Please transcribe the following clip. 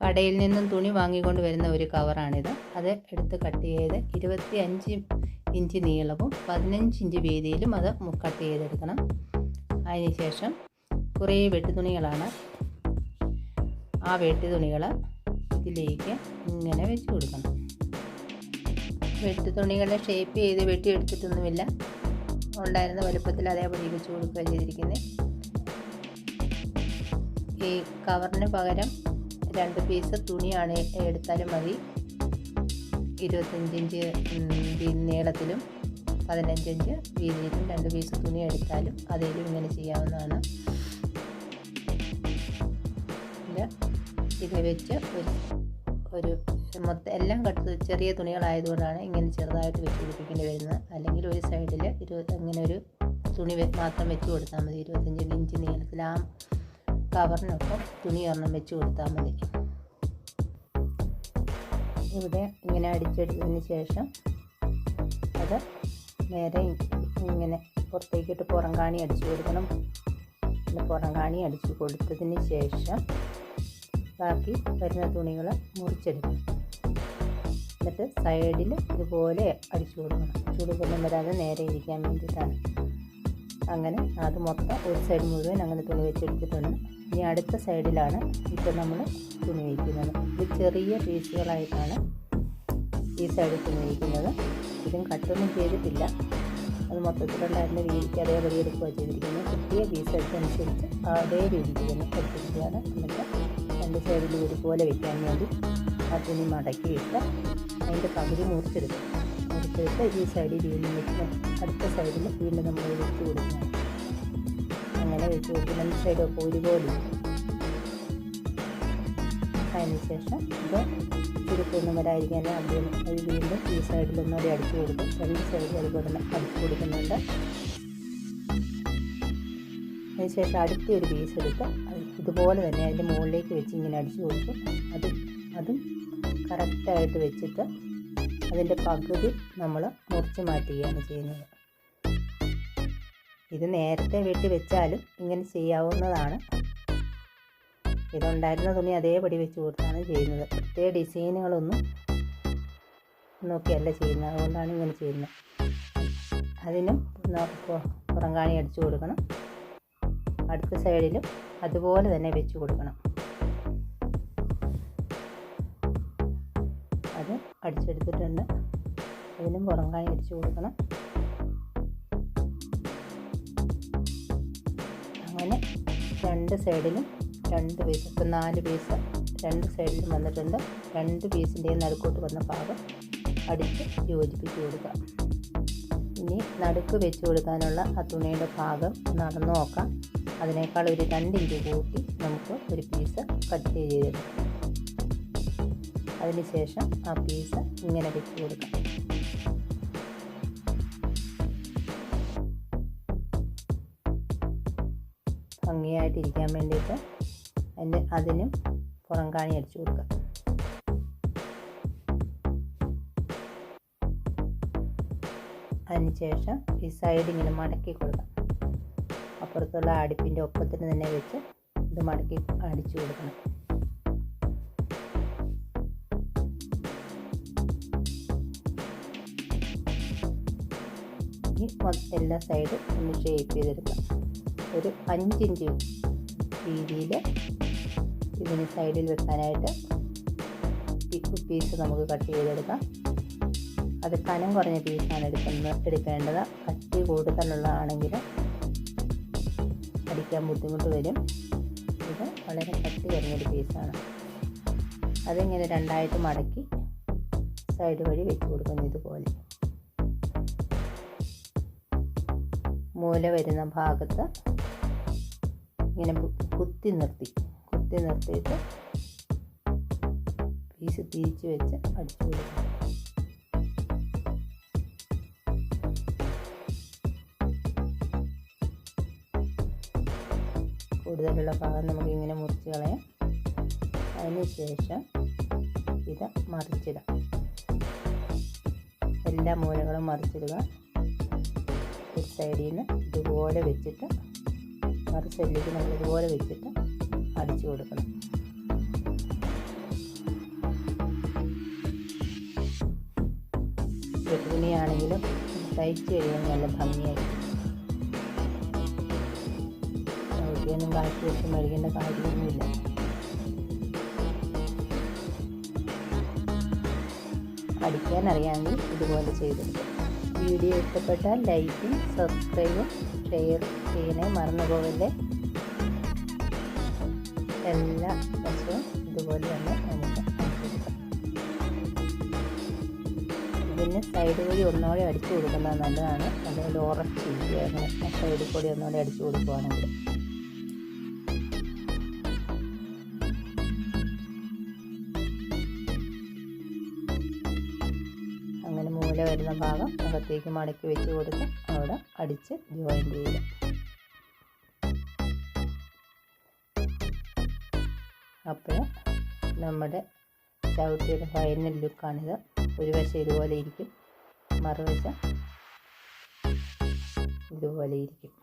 കടയിൽ നിന്നും തുണി വാങ്ങിക്കൊണ്ട് വരുന്ന ഒരു കവറാണിത്. അത് എടുത്ത് കട്ട് ചെയ്ത് ഇരുപത്തി അഞ്ച് ഇഞ്ച് നീളവും പതിനഞ്ച് ഇഞ്ച് വീതിയിലും അത് കട്ട് ചെയ്തെടുക്കണം. അതിനുശേഷം കുറേ വെട്ടുതുണികളാണ് ആ വെട്ടുതുണികൾ ഇതിലേക്ക് ഇങ്ങനെ വെച്ച് കൊടുക്കണം. വെട്ടുതുണികളെ ഷേപ്പ് ചെയ്ത് വെട്ടിയെടുത്തിട്ടൊന്നുമില്ല ഉണ്ടായിരുന്ന വലുപ്പത്തിൽ അതേപോലെ വെച്ച് കൊടുക്കുക ചെയ്തിരിക്കുന്നത്. ഈ കവറിന് പകരം രണ്ട് പീസ് തുണിയാണ് എടുത്താലും മതി. ഇരുപത്തഞ്ച് ഇഞ്ച് നീളത്തിലും പതിനഞ്ച് ഇഞ്ച് വീതിയിലും രണ്ട് പീസ് തുണി എടുത്താലും അതിലും ഇങ്ങനെ ചെയ്യാവുന്നതാണ്. ഇത് വെച്ച് ഒരു ഒരു മൊത്തം എല്ലാം കട്ട് ചെറിയ തുണികളായതുകൊണ്ടാണ് ഇങ്ങനെ ചെറുതായിട്ട് വെച്ച് പിടിപ്പിക്കേണ്ടി വരുന്നത്. അല്ലെങ്കിൽ ഒരു സൈഡിൽ ഇരുപത് ഇങ്ങനെ ഒരു തുണി മാത്രം വെച്ച് കൊടുത്താൽ മതി. ഇരുപത്തഞ്ച് ഇഞ്ച് നീളത്തിൽ ആ കവറിനൊപ്പം തുണി ഒരെണ്ണം വെച്ച് കൊടുത്താൽ മതി. ഇവിടെ ഇങ്ങനെ അടിച്ചെടുത്തതിന് ശേഷം അത് നേരെ ഇങ്ങനെ പുറത്തേക്കിട്ട് പുറം കാണി അടിച്ചു കൊടുക്കണം. പിന്നെ പുറം കാണി അടിച്ചു കൊടുത്തതിന് ശേഷം ബാക്കി വരുന്ന തുണികൾ മുറിച്ചെടുക്കണം. എന്നിട്ട് സൈഡിൽ ഇതുപോലെ അടിച്ചു കൊടുക്കണം. ചൂടുകൊള്ളം വരാതെ നേരെ ഇരിക്കാൻ വേണ്ടിയിട്ടാണ്. അങ്ങനെ അത് മൊത്തം ഒരു സൈഡ് മുഴുവൻ അങ്ങനെ തുണി വെച്ചെടുത്തിട്ടുണ്ട്. ഇനി അടുത്ത സൈഡിലാണ് ഇപ്പോൾ നമ്മൾ തുണി വയ്ക്കുന്നത് ഇത് ചെറിയ പീസുകളായിട്ടാണ് ഈ സൈഡിൽ തുണി വയ്ക്കുന്നത് ഇതും കട്ടൊന്നും ചെയ്തിട്ടില്ല. അത് മൊത്തത്തിലുണ്ടായിരുന്ന രീതിക്ക് അതേപടി എടുക്കുക ചെയ്തിരിക്കുന്നത്. കിട്ടിയ പീസ് അനുസരിച്ച് അതേ രീതിക്ക് തന്നെ എടുത്തിരിക്കുകയാണ്. എന്നിട്ട് രണ്ട് സൈഡിൽ ഒരുപോലെ വയ്ക്കാൻ വേണ്ടി ആ തുണി മടക്കിയിട്ട് അതിന്റെ പകുതി മുറിച്ചെടുക്കും. മുറിച്ചെടുത്ത് ഈ സൈഡിൽ വീണ്ടും വെച്ച് അടുത്ത സൈഡിൽ വീണ്ടും നമ്മൾ വെച്ച് കൊടുക്കണം അങ്ങനെ വെച്ച് കൊടുക്കും രണ്ട് സൈഡൊക്കെ ഒരുപോലെ അതിന് ശേഷം ഇത് ചുരുക്കൊന്നും വരാതിരിക്കാൻ ആദ്യം അത് വീണ്ടും ഈ സൈഡിൽ ഒന്നുകൂടി അടിച്ചു കൊടുക്കും. രണ്ട് സൈഡിൽ അതുപോലെ തന്നെ അടിച്ചു കൊടുക്കുന്നുണ്ട്. അതിനുശേഷം അടുത്ത ഒരു പീസ് എടുത്ത് ഇതുപോലെ തന്നെ അതിന്റെ മുകളിലേക്ക് വെച്ച് ഇങ്ങനെ അടിച്ചു കൊടുക്കും. അത് അതും കറക്റ്റായിട്ട് വെച്ചിട്ട് അതിന്റെ പകുതി നമ്മൾ മുറിച്ച് മാറ്റുകയാണ് ചെയ്യുന്നത്. ഇത് നേരത്തെ വെട്ടി വെച്ചാലും ഇങ്ങനെ ചെയ്യാവുന്നതാണ്. ഇതുണ്ടായിരുന്ന തുണി അതേപടി വെച്ച് കൊടുത്താണ് ചെയ്യുന്നത്. പ്രത്യേക ഡിസൈനുകളൊന്നും നോക്കിയല്ല ചെയ്യുന്നത്. അതുകൊണ്ടാണ് ഇങ്ങനെ ചെയ്യുന്നത്. അതിനും ന- പു- പുറംകാണി അടിച്ചു കൊടുക്കണം. അടുത്ത സൈഡിലും അതുപോലെ തന്നെ വെച്ച് കൊടുക്കണം. അത് അടിച്ചെടുത്തിട്ടുണ്ട്. അതിലും പുറംകാണി അടിച്ചു കൊടുക്കണം. അങ്ങനെ രണ്ട് സൈഡിലും രണ്ട് പീസ് ഇപ്പം നാല് പീസ് രണ്ട് സൈഡിലും വന്നിട്ടുണ്ട്. രണ്ട് പീസിന്റെയും നടുക്കോട്ട് വന്ന ഭാഗം അടിച്ച് യോജിപ്പിച്ച് കൊടുക്കുക ഇനി നടുക്ക് വെച്ച് കൊടുക്കാനുള്ള ആ തുണിയുടെ ഭാഗം നടന്നു നോക്കാം. അതിനേക്കാൾ ഒരു രണ്ട് ഇഞ്ച് കൂട്ടി നമുക്ക് ഒരു പീസ് കട്ട് ചെയ്തെടുക്കാം. അതിനുശേഷം ആ പീസ് ഇങ്ങനെ വെച്ച് കൊടുക്കാം. ഭംഗിയായിട്ടിരിക്കാൻ വേണ്ടിയിട്ട് അതിന്റെ അതിനും പുറം കാണി അടിച്ചു കൊടുക്കുക അതിനുശേഷം ഈ സൈഡ് ഇങ്ങനെ മടക്കി കൊടുക്കാം. അപ്പുറത്തുള്ള അടുപ്പിന്റെ ഒപ്പത്തിന് തന്നെ വെച്ച് ഇത് മടക്കി അടിച്ചു കൊടുക്കണം. മൊ- എല്ലാ സൈഡും ഒന്ന് ഷേപ്പ് ചെയ്തെടുക്കാം. ഒരു അഞ്ചിഞ്ച് വീതിയിൽ ഇതിന് സൈഡിൽ വെക്കാനായിട്ട് തിക്ക് പീസ് നമുക്ക് കട്ട് ചെയ്തെടുക്കാം. അത് കനം കുറഞ്ഞ പീസാണ് എടുക്കുന്നത് എടുക്കേണ്ടത്. കട്ടി കൂടുതലുള്ളതാണെങ്കിൽ അടിക്കാൻ ബുദ്ധിമുട്ട് വരും. ഇത് വളരെ കട്ടി കുറഞ്ഞൊരു പീസാണ് അതിങ്ങനെ രണ്ടായിട്ട് മടക്കി സൈഡ് വഴി വെച്ച് കൊടുക്കുന്നു ഇതുപോലെ. മൂല വരുന്ന ഭാഗത്ത് ഇങ്ങനെ കുത്തി നിർത്തി കുത്തി നിർത്തിയിട്ട് പീസ് തിരിച്ച് വെച്ച് അടിച്ചു കൊടുക്കും. കൂടുതലുള്ള ഭാഗം നമുക്ക് ഇങ്ങനെ മുറിച്ച് കളയാം. അതിനുശേഷം ഇത് മറിച്ചിടാം. എല്ലാ മൂലകളും മറിച്ചിടുക. ഒരു സൈഡിൽ നിന്ന് ഇതുപോലെ വെച്ചിട്ട് മറു സൈഡിലേക്ക് നമ്മൾ ഇതുപോലെ വെച്ചിട്ട് അടിച്ചു കൊടുക്കണം. വെട്ടുതുണിയാണെങ്കിലും തയ്ച്ച് കഴിയുമ്പോൾ നല്ല ഭംഗിയായിരിക്കും. ഒന്നും വെച്ച് മേടിക്കേണ്ട കാര്യമൊന്നുമില്ല. അടിക്കാൻ അറിയാമെങ്കിൽ ഇതുപോലെ ചെയ്തിട്ടുണ്ട് വീഡിയോ ഇഷ്ടപ്പെട്ടാൽ ലൈക്കും സബ്സ്ക്രൈബും ഷെയർ ചെയ്യണേ മറന്നു പോകല്ലേ എല്ലാ വശവും ഇതുപോലെ തന്നെ നമുക്ക് ഇതിന് സൈഡ് കൂടി ഒന്നുകൂടി അടിച്ചു കൊടുക്കുന്നത് നല്ലതാണ്. അതുപോലെ ഉറച്ചില്ല അങ്ങനെ സൈഡിൽ കൂടി ഒന്നുകൂടി അടിച്ചു കൊടുക്കുകയാണെങ്കിൽ മൂല വരുന്ന ഭാഗം അകത്തേക്ക് മടക്കി വെച്ച് കൊടുത്ത് അവിടെ അടിച്ച് ജോയിൻ ചെയ്യുക. അപ്പോൾ നമ്മുടെ ചവിട്ടിയുടെ ഫൈനൽ ലുക്കാണിത് ഒരു വശം ഇതുപോലെ ഇരിക്കും. മറുവശം ഇതുപോലെ ഇരിക്കും.